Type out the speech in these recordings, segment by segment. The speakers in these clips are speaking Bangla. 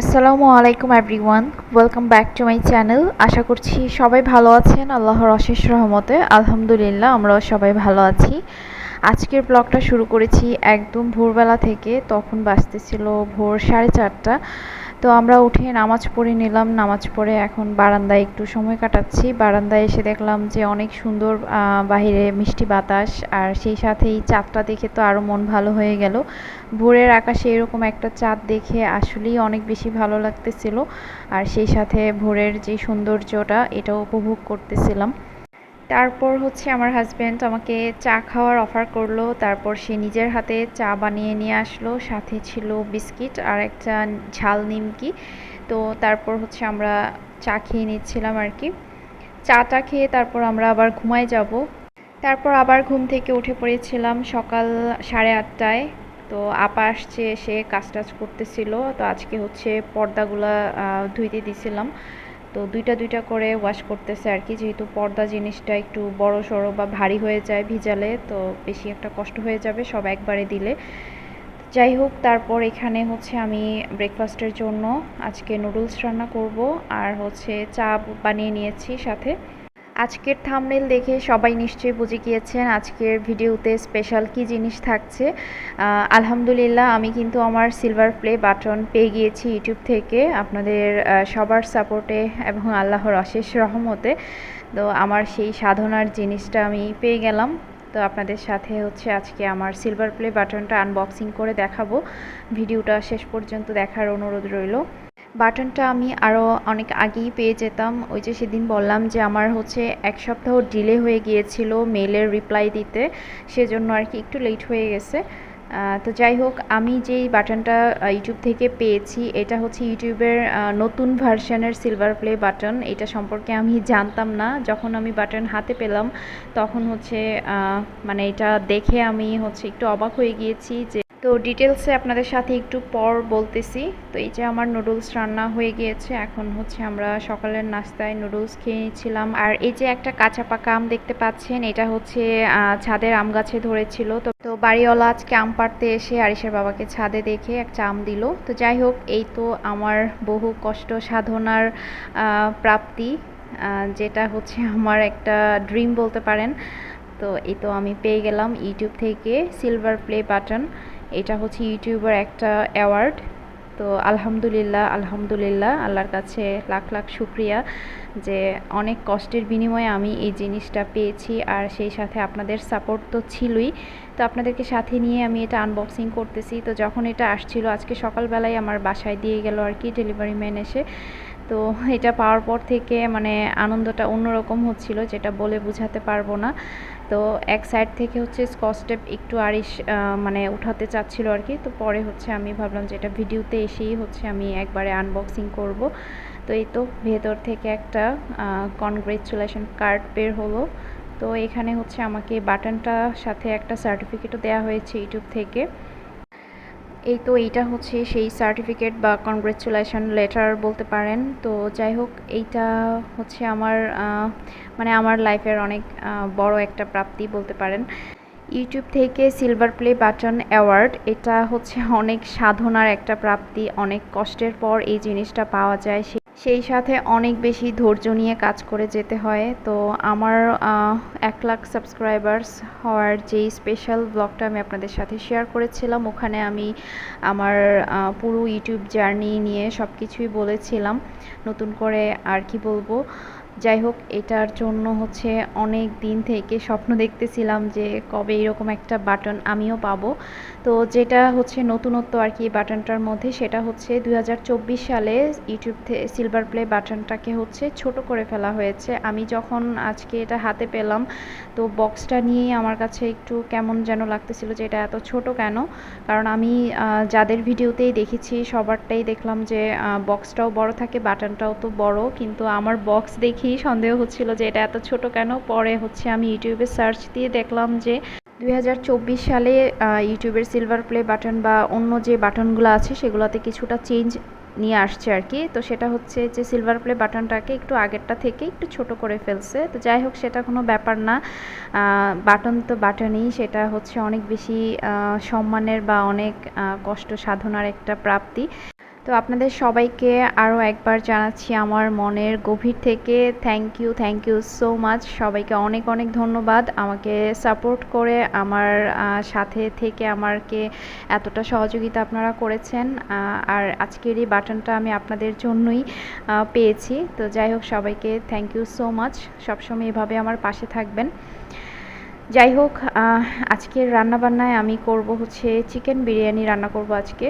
আসসালামু আলাইকুম everyone welcome back to my channel আশা করছি সবাই ভালো আছেন। আল্লাহর অশেষ রহমতে, আলহামদুলিল্লাহ, আমরাও সবাই ভালো আছি। আজকের ব্লগটা শুরু করেছি একদম ভোরবেলা থেকে। তখন বাজতেছিল ভোর সাড়ে চারটা। তো আমরা উঠে নামাজ পড়ে নিলাম, নামাজ পড়ে এখন বারান্দায় একটু সময় কাটাচ্ছি। বারান্দায় এসে দেখলাম যে অনেক সুন্দর বাহিরে মিষ্টি বাতাস আর সেই সাথে এই চাঁদটা দেখে তো আরও মন ভালো হয়ে গেল। ভোরের আকাশে এরকম একটা চাঁদ দেখে আসলেই অনেক বেশি ভালো লাগতেছিল। আর সেই সাথে ভোরের যে সৌন্দর্যটা, এটাও উপভোগ করতেছিলাম। তারপর হচ্ছে আমার হাজব্যান্ড আমাকে চা খাওয়ার অফার করল, তারপর সে নিজের হাতে চা বানিয়ে নিয়ে আসলো, সাথে ছিল বিস্কিট আর একটা ঝাল নিমকি। তো তারপর হচ্ছে আমরা চা খেয়ে নিচ্ছিলাম আর কি। চাটা খেয়ে তারপর আমরা আবার ঘুমায় যাব। তারপর আবার ঘুম থেকে উঠে পড়েছিলাম সকাল সাড়ে আটটায়। তো আপা আসছে এসে কাজ টাজ করতেছিল। তো আজকে হচ্ছে পর্দাগুলা ধুইতে দিছিলাম। তো দুইটা দুইটা করে ওয়াশ করতেছে আর কি, যেহেতু পর্দা জিনিসটা একটু বড় সড়ো বা ভারী হয়ে যায় ভিজালে, তো বেশি একটা কষ্ট হয়ে যাবে সব একবারে দিলে। যাই হোক, তারপর এখানে হচ্ছে আমি ব্রেকফাস্টের জন্য আজকে নুডলস রান্না করব আর হচ্ছে চা বানিয়ে নিয়েছি সাথে। আজকের থামনেল দেখে সবাই নিশ্চয়ই বুঝে গিয়েছেন আজকের ভিডিওতে স্পেশাল কি জিনিস থাকছে। আলহামদুলিল্লাহ, আমি কিন্তু আমার সিলভার প্লে বাটন পেয়ে গিয়েছি ইউটিউব থেকে। আপনাদের সবার সাপোর্টে এবং আল্লাহর অশেষ রহমতে। তো আমার সেই সাধনার জিনিসটা আমি পেয়ে গেলাম। তো আপনাদের সাথে হচ্ছে আজকে আমার সিলভার প্লে বাটনটা আনবক্সিং করে দেখাবো। ভিডিওটা শেষ পর্যন্ত দেখার অনুরোধ রইল। বাটনটা আমি আরও অনেক আগেই পেয়ে যেতাম। ওই যে সেদিন বললাম যে আমার হচ্ছে এক সপ্তাহ ডিলে হয়ে গিয়েছিল মেলের রিপ্লাই দিতে, সেজন্য আর কি একটু লেট হয়ে গেছে। তো যাই হোক, আমি যেই বাটনটা ইউটিউব থেকে পেয়েছি, এটা হচ্ছে ইউটিউবের নতুন ভার্সনের সিলভার প্লে বাটন। এটা সম্পর্কে আমি জানতাম না। যখন আমি বাটন হাতে পেলাম, তখন হচ্ছে মানে এটা দেখে আমি হচ্ছে একটু অবাক হয়ে গিয়েছি যে তো ডিটেলসে আপনাদের সাথে একটু পর বলতেছি। তো এই যে আমার নুডলস রান্না হয়ে গিয়েছে, এখন হচ্ছে আমরা সকালের নাস্তায় নুডলস খেয়ে নিয়েছিলাম আর এই যে একটা কাঁচা পাকা আম দেখতে পাচ্ছেন, এটা হচ্ছে ছাদের আম গাছে ধরেছিল। তো তো বাড়িওয়ালা আজকে আম পাড়তে এসে আরিসের বাবাকে ছাদে দেখে একটা আম দিল। তো যাই হোক, এই তো আমার বহু কষ্ট সাধনার প্রাপ্তি যেটা হচ্ছে আমার একটা ড্রিম বলতে পারেন। তো এই তো আমি পেয়ে গেলাম ইউটিউব থেকে সিলভার প্লে বাটন এটা হচ্ছে ইউটিউবের একটা অ্যাওয়ার্ড। তো আলহামদুলিল্লাহ আলহামদুলিল্লাহ, আল্লাহর কাছে লাখ লাখ শুক্রিয়া যে অনেক কষ্টের বিনিময়ে আমি এই জিনিসটা পেয়েছি আর সেই সাথে আপনাদের সাপোর্ট তো ছিলই। তো আপনাদেরকে সাথে নিয়ে আমি এটা আনবক্সিং করতেছি। তো যখন এটা আসছিল, আজকে সকালবেলায় আমার বাসায় দিয়ে গেল আর কি ডেলিভারি ম্যান এসে। তো এটা পাওয়ার পর থেকে মানে আনন্দটা অন্যরকম হচ্ছিল, যেটা বলে বোঝাতে পারব না। তো এক সাইড থেকে হচ্ছে স্কচটেপ একটু আরিস মানে উঠাতে চাচ্ছিলো আর কি। তো পরে হচ্ছে আমি ভাবলাম যে এটা ভিডিওতে এসেই হচ্ছে আমি একবারে আনবক্সিং করব। তো এই তো ভেতর থেকে একটা কনগ্রেচুলেশন কার্ড বের হলো। তো এখানে হচ্ছে আমাকে বাটনটা সাথে একটা সার্টিফিকেটও দেওয়া হয়েছে ইউটিউব থেকে। এই তো এইটা হচ্ছে সেই সার্টিফিকেট বা কনগ্রেচুলেশন লেটার বলতে পারেন। তো যাই হোক, এইটা হচ্ছে আমার মানে আমার লাইফের অনেক বড় একটা প্রাপ্তি বলতে পারেন। ইউটিউব থেকে সিলভার প্লে বাটন অ্যাওয়ার্ড এটা হচ্ছে অনেক সাধনার একটা প্রাপ্তি, অনেক কষ্টের পর এই জিনিসটা পাওয়া যায়। সেই সাথে অনেক বেশি ধৈর্য নিয়ে কাজ করে যেতে হয়। তো আমার এক লাখ সাবস্ক্রাইবার্স হওয়ার যেই স্পেশাল ব্লগটা আমি আপনাদের সাথে শেয়ার করেছিলাম, ওখানে আমি আমার পুরো ইউটিউব জার্নি নিয়ে সব কিছুই বলেছিলাম। নতুন করে আর কি বলব? যাই হোক, এটার জন্য হচ্ছে অনেক দিন থেকে স্বপ্ন দেখতেছিলাম যে কবে এরকম একটা বাটন আমিও পাবো। তো যেটা হচ্ছে নতুনত্ব আর কি বাটনটার মধ্যে, সেটা হচ্ছে দু হাজার চব্বিশ সালে ইউটিউব সিলভার প্লে বাটনটাকে হচ্ছে ছোট করে ফেলা হয়েছে। আমি যখন আজকে এটা হাতে পেলাম, তো বক্সটা নিয়েই আমার কাছে একটু কেমন যেন লাগতেছিল যে এটা এত ছোট কেন? কারণ আমি যাদের ভিডিওতেই দেখেছি, সবারটাই দেখলাম যে বক্সটাও বড় থাকে, বাটনটাও তো বড়, কিন্তু আমার বক্স দেখেই সন্দেহ হচ্ছিল যে এটা এত ছোট কেন? পরে হচ্ছে আমি ইউটিউবে সার্চ দিয়ে দেখলাম যে দু হাজার চব্বিশ সালে ইউটিউবের সিলভার প্লে বাটন বা অন্য যে বাটনগুলো আছে, সেগুলোতে কিছুটা চেঞ্জ নিয়ে আসছে আর কি তো সেটা হচ্ছে যে সিলভার প্লে বাটনটাকে একটু আগেরটা থেকে একটু ছোট করে ফেলছে। তো যাই হোক, সেটা কোনো ব্যাপার না। বাটন তো বাটনই, সেটা হচ্ছে অনেক বেশি সম্মানের বা অনেক কষ্ট সাধনার একটা প্রাপ্তি। তো আপনাদের সবাইকে আরও একবার জানাচ্ছি আমার মনের গভীর থেকে thank you thank you so much সবাইকে অনেক অনেক ধন্যবাদ আমাকে সাপোর্ট করে, আমার সাথে থেকে আমাকে এতটা সহযোগিতা আপনারা করেছেন। আর আজকের এই বাটনটা আমি আপনাদের জন্যই পেয়েছি। তো যাই হোক, সবাইকে থ্যাংক ইউ সো মাচ সবসময় এভাবে আমার পাশে থাকবেন। যাই হোক আজকের রান্নাবান্নায় আমি করব হচ্ছে চিকেন বিরিয়ানি রান্না করব আজকে।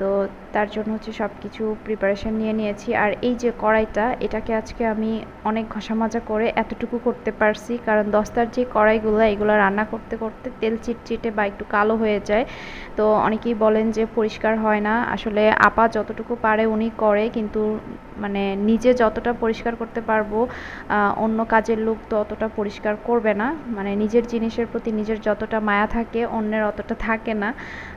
তো তার জন্য হচ্ছে সব কিছু প্রিপারেশান নিয়ে নিয়েছি। আর এই যে কড়াইটা, এটাকে আজকে আমি অনেক ঘষা মাজা করে এতটুকু করতে পারছি। কারণ দস্তার যে কড়াইগুলো, এগুলো রান্না করতে করতে তেল চিটচিটে বা একটু কালো হয়ে যায়। তো অনেকেই বলেন যে পরিষ্কার হয় না। আসলে আপা যতটুকু পারে উনি করে, কিন্তু মানে নিজে যতটা পরিষ্কার করতে পারব অন্য কাজের লোক তো অতটা পরিষ্কার করবে না। মানে নিজের জিনিসের প্রতি নিজের যতটা মায়া থাকে, অন্যের অতটা থাকে না।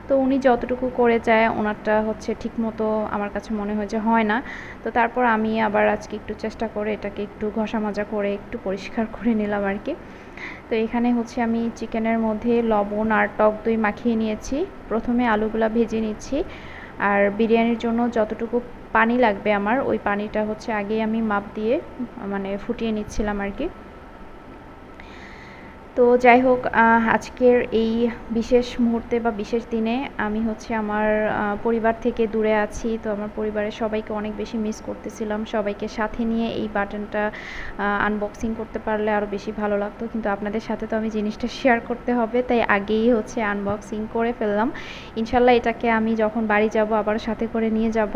তো উনি যতটুকু করে যায়, ওনারটা হচ্ছে ঠিক মতো আমার কাছে মনে হয় যে হয় না। তো তারপর আমি আবার আজকে একটু চেষ্টা করে এটাকে একটু ঘষা মাজা করে একটু পরিষ্কার করে নিলাম আর কি। তো এখানে হচ্ছে আমি চিকেনের মধ্যে লবণ আর টক দই মাখিয়ে নিয়েছি। প্রথমে আলুগুলা ভেজে নিচ্ছি। আর বিরিয়ানির জন্য যতটুকু পানি লাগবে আমার, ওই পানিটা হচ্ছে আগেই আমি মাপ দিয়ে মানে ফুটিয়ে নিচ্ছিলাম আর কি। তো যাই হোক আজকের এই বিশেষ মুহূর্তে বা বিশেষ দিনে আমি হচ্ছে আমার পরিবার থেকে দূরে আছি। তো আমার পরিবারের সবাইকে অনেক বেশি মিস করতেছিলাম। সবাইকে সাথে নিয়ে এই বাটনটা আনবক্সিং করতে পারলে আরও বেশি ভালো লাগতো। কিন্তু আপনাদের সাথে তো আমি জিনিসটা শেয়ার করতে হবে, তাই আগেই হচ্ছে আনবক্সিং করে ফেললাম। ইনশাল্লাহ এটাকে আমি যখন বাড়ি যাব আবার সাথে করে নিয়ে যাব।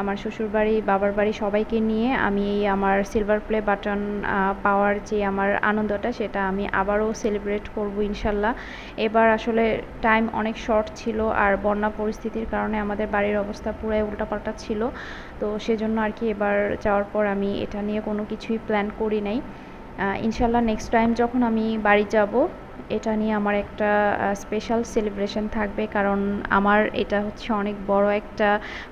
আমার শ্বশুর বাড়ি বাবার বাড়ি সবাইকে নিয়ে আমি এই আমার সিলভার প্লে বাটন পাওয়ার যে আমার আনন্দটা, সেটা আমি আবারও সেলিব্রেট করব ইনশাল্লাহ। এবার আসলে টাইম অনেক শর্ট ছিল আর বন্যা পরিস্থিতির কারণে আমাদের বাড়ির অবস্থা পুরাই উল্টাপাল্টা ছিল। তো সেজন্য আর কি এবার যাওয়ার পর আমি এটা নিয়ে কোনো কিছুই প্ল্যান করি নাই। ইনশাল্লাহ নেক্সট টাইম যখন আমি বাড়ি যাব এটা নিয়ে আমার একটা স্পেশাল সেলিব্রেশন থাকবে। কারণ আমার এটা হচ্ছে অনেক বড় একটা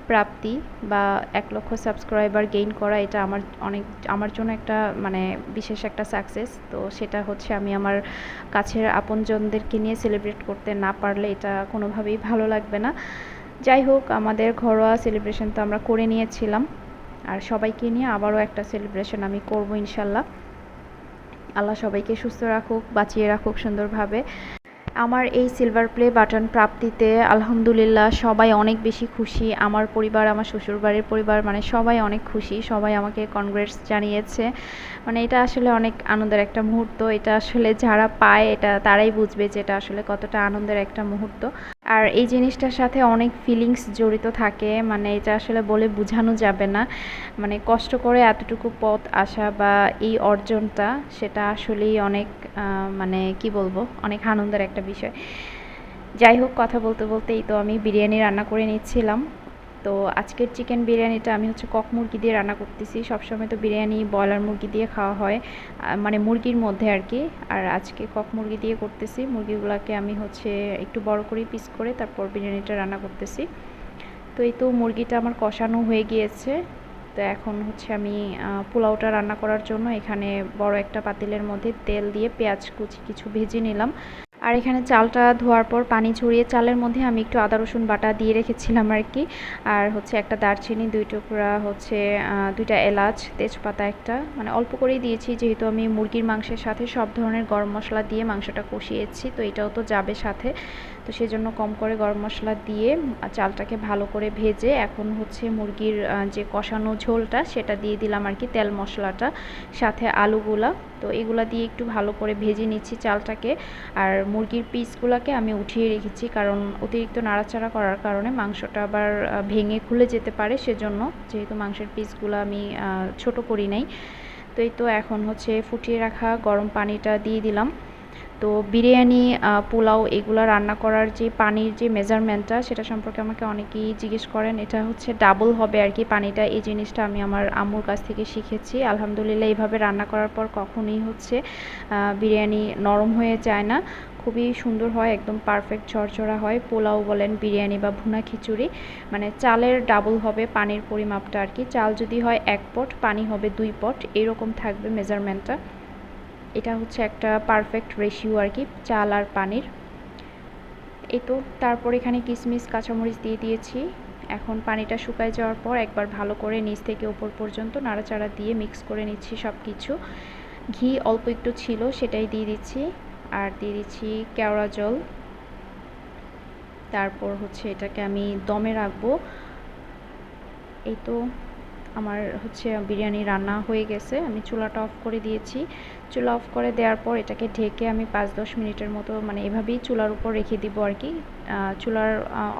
প্রাপ্তি বা এক লক্ষ সাবস্ক্রাইবার গেইন করা এটা আমার অনেক, আমার জন্য একটা মানে বিশেষ একটা সাকসেস তো সেটা হচ্ছে আমি আমার কাছের আপনজনদেরকে নিয়ে সেলিব্রেট করতে না পারলে এটা কোনোভাবেই ভালো লাগবে না। যাই হোক, আমাদের ঘরোয়া সেলিব্রেশন তো আমরা করে নিয়েছিলাম। আর সবাইকে নিয়ে আবারও একটা সেলিব্রেশন আমি করব ইনশাল্লাহ। আল্লাহ সবাইকে সুস্থ রাখুক, বাঁচিয়ে রাখুক সুন্দরভাবে। আমার এই সিলভার প্লে বাটন প্রাপ্তিতে আলহামদুলিল্লাহ সবাই অনেক বেশি খুশি। আমার পরিবার, আমার শ্বশুরবাড়ির পরিবার মানে সবাই অনেক খুশি। সবাই আমাকে কনগ্রেটস জানিয়েছে। মানে এটা আসলে অনেক আনন্দের একটা মুহূর্ত। এটা আসলে যারা পায়, এটা তারাই বুঝবে যে এটা আসলে কতটা আনন্দের একটা মুহূর্ত। আর এই জিনিসটার সাথে অনেক ফিলিংস জড়িত থাকে। মানে এটা আসলে বলে বোঝানো যাবে না। মানে কষ্ট করে এতটুকু পথ আসা বা এই অর্জনটা, সেটা আসলেই অনেক মানে কি বলব, অনেক আনন্দের একটা বিষয়। যাই হোক, কথা বলতে বলতেই তো আমি বিরিয়ানি রান্না করে নিচ্ছিলাম। তো আজকের চিকেন বিরিয়ানিটা আমি হচ্ছে কক মুরগি দিয়ে রান্না করতেছি। সবসময় তো বিরিয়ানি, ব্রয়লার মুরগি দিয়ে খাওয়া হয় মানে মুরগির মধ্যে আর কি আর আজকে কক মুরগি দিয়ে করতেছি। মুরগিগুলোকে আমি হচ্ছে একটু বড় করে পিস করে তারপর বিরিয়ানিটা রান্না করতেছি। তো এই তো মুরগিটা আমার কষানো হয়ে গিয়েছে। তো এখন হচ্ছে আমি পোলাওটা রান্না করার জন্য এখানে বড় একটা পাতিলের মধ্যে তেল দিয়ে পেঁয়াজ কুচি কিছু ভেজে নিলাম। আর এখানে চালটা ধোয়ার পর পানি ঝরিয়ে চালের মধ্যে আমি একটু আদা, রসুন বাটা দিয়ে রেখেছিলাম আর কি। আর হচ্ছে একটা দারচিনি, দুই টুকরা হচ্ছে দুইটা এলাচ, তেজপাতা একটা। মানে অল্প করেই দিয়েছি, যেহেতু আমি মুরগির মাংসের সাথে সব ধরনের গরম মশলা দিয়ে মাংসটা কষিয়েছি, তো এটাও তো যাবে সাথে। তো সেজন্য কম করে গরম মশলা দিয়ে চালটাকে ভালো করে ভেজে এখন হচ্ছে মুরগির যে কষানো ঝোলটা সেটা দিয়ে দিলাম আর কি তেল মশলাটা, সাথে আলুগুলা। তো এগুলা দিয়ে একটু ভালো করে ভেজে নিচ্ছি চালটাকে। আর মুরগির পিসগুলোকে আমি উঠিয়ে রেখেছি কারণ অতিরিক্ত নাড়াচাড়া করার কারণে মাংসটা আবার ভেঙে খুলে যেতে পারে। সেজন্য যেহেতু মাংসের পিসগুলো আমি ছোট করি নাই। তো এই তো এখন হচ্ছে ফুটিয়ে রাখা গরম পানিটা দিয়ে দিলাম। তো বিরিয়ানি পোলাও এগুলো রান্না করার যে পানির যে মেজারমেন্টটা সেটা সম্পর্কে আমাকে অনেকেই জিজ্ঞেস করেন। এটা হচ্ছে ডাবল হবে আর কি পানিটা। এই জিনিসটা আমি আমার আম্মুর কাছ থেকে শিখেছি। আলহামদুলিল্লাহ এইভাবে রান্না করার পর কখনোই হচ্ছে বিরিয়ানি নরম হয়ে যায় না। খুবই সুন্দর হয়, একদম পারফেক্ট ঝরঝরা হয়। পোলাও বলেন বিরিয়ানি বা ভুনা খিচুড়ি মানে চালের ডাবল হবে পানির পরিমাপটা আর কি। চাল যদি হয় এক পট, পানি হবে দুই পট। এরকম থাকবে মেজারমেন্টটা এটা হচ্ছে একটা পারফেক্ট রেশিও আর কি চাল আর পানির। এই তো, তারপর এখানে কিশমিশ কাঁচামরিচ দিয়ে দিয়েছি। এখন পানিটা শুকায় যাওয়ার পর একবার ভালো করে নিচ থেকে ওপর পর্যন্ত নাড়াচাড়া দিয়ে মিক্স করে নিচ্ছি সব কিছু ঘি অল্প একটু ছিল, সেটাই দিয়ে দিচ্ছি। আর দিয়ে দিচ্ছি কেওড়া জল। তারপর হচ্ছে এটাকে আমি দমে রাখব। এই তো আমার হচ্ছে বিরিয়ানি রান্না হয়ে গেছে, আমি চুলাটা অফ করে দিয়েছি। চুলা অফ করে দেওয়ার পর এটাকে ঢেকে আমি পাঁচ দশ মিনিটের মতো মানে এভাবেই চুলার উপর রেখে দিব আর কি। চুলার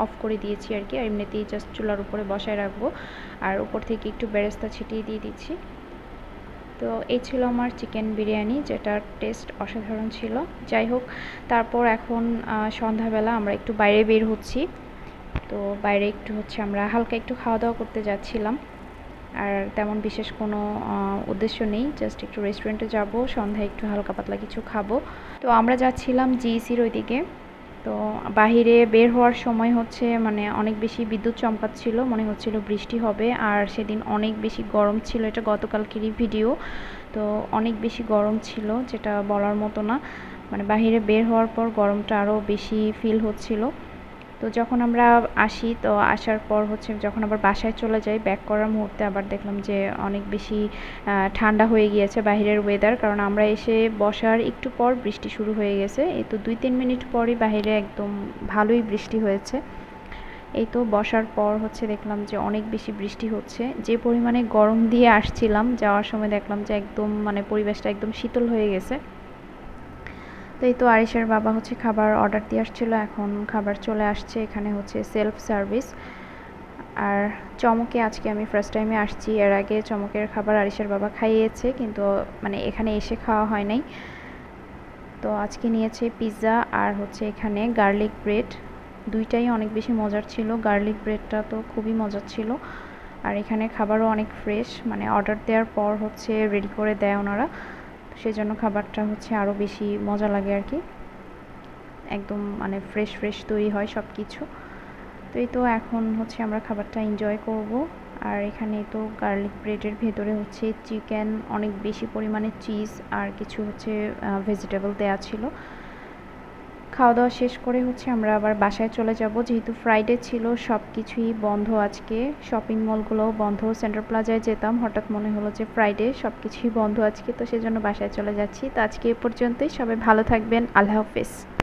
অফ করে দিয়েছি আর কি, আর এমনিতেই জাস্ট চুলার উপরে বসায় রাখব। আর উপর থেকে একটু বেরেস্তা ছিটিয়ে দিয়ে দিচ্ছি। তো এই ছিল আমার চিকেন বিরিয়ানি, যেটার টেস্ট অসাধারণ ছিল। যাই হোক, তারপর এখন সন্ধ্যাবেলা আমরা একটু বাইরে বের হচ্ছি। তো বাইরে একটু হচ্ছে আমরা হালকা একটু খাওয়া দাওয়া করতে যাচ্ছিলাম। আর তেমন বিশেষ কোনো উদ্দেশ্য নেই। জাস্ট একটু রেস্টুরেন্টে যাব, সন্ধ্যায় একটু হালকা পাতলা কিছু খাব। তো আমরা যাচ্ছিলাম জিইসির ওইদিকে। তো বাহিরে বের হওয়ার সময় হচ্ছে মানে অনেক বেশি বিদ্যুৎ চমকাচ্ছিল মনে হচ্ছিল বৃষ্টি হবে। আর সেদিন অনেক বেশি গরম ছিল, এটা গতকালকেরই ভিডিও। তো অনেক বেশি গরম ছিল, যেটা বলার মতো না। মানে বাহিরে বের হওয়ার পর গরমটা আরও বেশি ফিল হচ্ছিল। তো যখন আমরা আসি, তো আসার পর হচ্ছে যখন আবার বাসায় চলে যাই ব্যাক করার মুহূর্তে আবার দেখলাম যে অনেক বেশি ঠান্ডা হয়ে গিয়েছে বাহিরের ওয়েদার কারণ আমরা এসে বসার একটু পর বৃষ্টি শুরু হয়ে গেছে। এই তো দুই তিন মিনিট পরই বাহিরে একদম ভালোই বৃষ্টি হয়েছে। এই তো বসার পর হচ্ছে দেখলাম যে অনেক বেশি বৃষ্টি হচ্ছে। যে পরিমাণে গরম দিয়ে আসছিলাম, যাওয়ার সময় দেখলাম যে একদম মানে পরিবেশটা একদম শীতল হয়ে গেছে। তো এই তো আরিসের বাবা হচ্ছে খাবার অর্ডার দিয়ে আসছিল, এখন খাবার চলে আসছে, এখানে হচ্ছে সেলফ সার্ভিস আর চমকে আজকে আমি ফার্স্ট টাইমে আসছি, এর আগে চমকের খাবার আরিসের বাবা খাইয়েছে, কিন্তু মানে এখানে এসে খাওয়া হয় নাই। তো আজকে নিয়েছে পিৎজা আর হচ্ছে এখানে গার্লিক ব্রেড দুইটাই অনেক বেশি মজার ছিল গার্লিক ব্রেডটা তো খুবই মজার ছিল। আর এখানে খাবারও অনেক ফ্রেশ মানে অর্ডার দেওয়ার পর হচ্ছে রেডি করে দেয় ওনারা। সেজন্য খাবারটা হচ্ছে আরও বেশি মজা লাগে আর কি। একদম মানে ফ্রেশ ফ্রেশ তৈরি হয় সব কিছু তো এই তো এখন হচ্ছে আমরা খাবারটা এনজয় করব। আর এখানে তো গার্লিক ব্রেডের ভেতরে হচ্ছে চিকেন অনেক বেশি পরিমাণে চিজ আর কিছু হচ্ছে ভেজিটেবল দেওয়া ছিল। খাওয়া দাওয়া শেষ করে হচ্ছে আমরা আবার বাসায় চলে যাব। যেহেতু ফ্রাইডে ছিল সব কিছুই বন্ধ আজকে। শপিং মলগুলোও বন্ধ। সেন্ট্রাল প্লাজায় যেতাম, হঠাৎ মনে হলো যে ফ্রাইডে সব কিছুই বন্ধ আজকে, তো সেজন্য বাসায় চলে যাচ্ছি। তো আজকে এ পর্যন্তই। সবাই ভালো থাকবেন। আল্লাহ হাফেজ।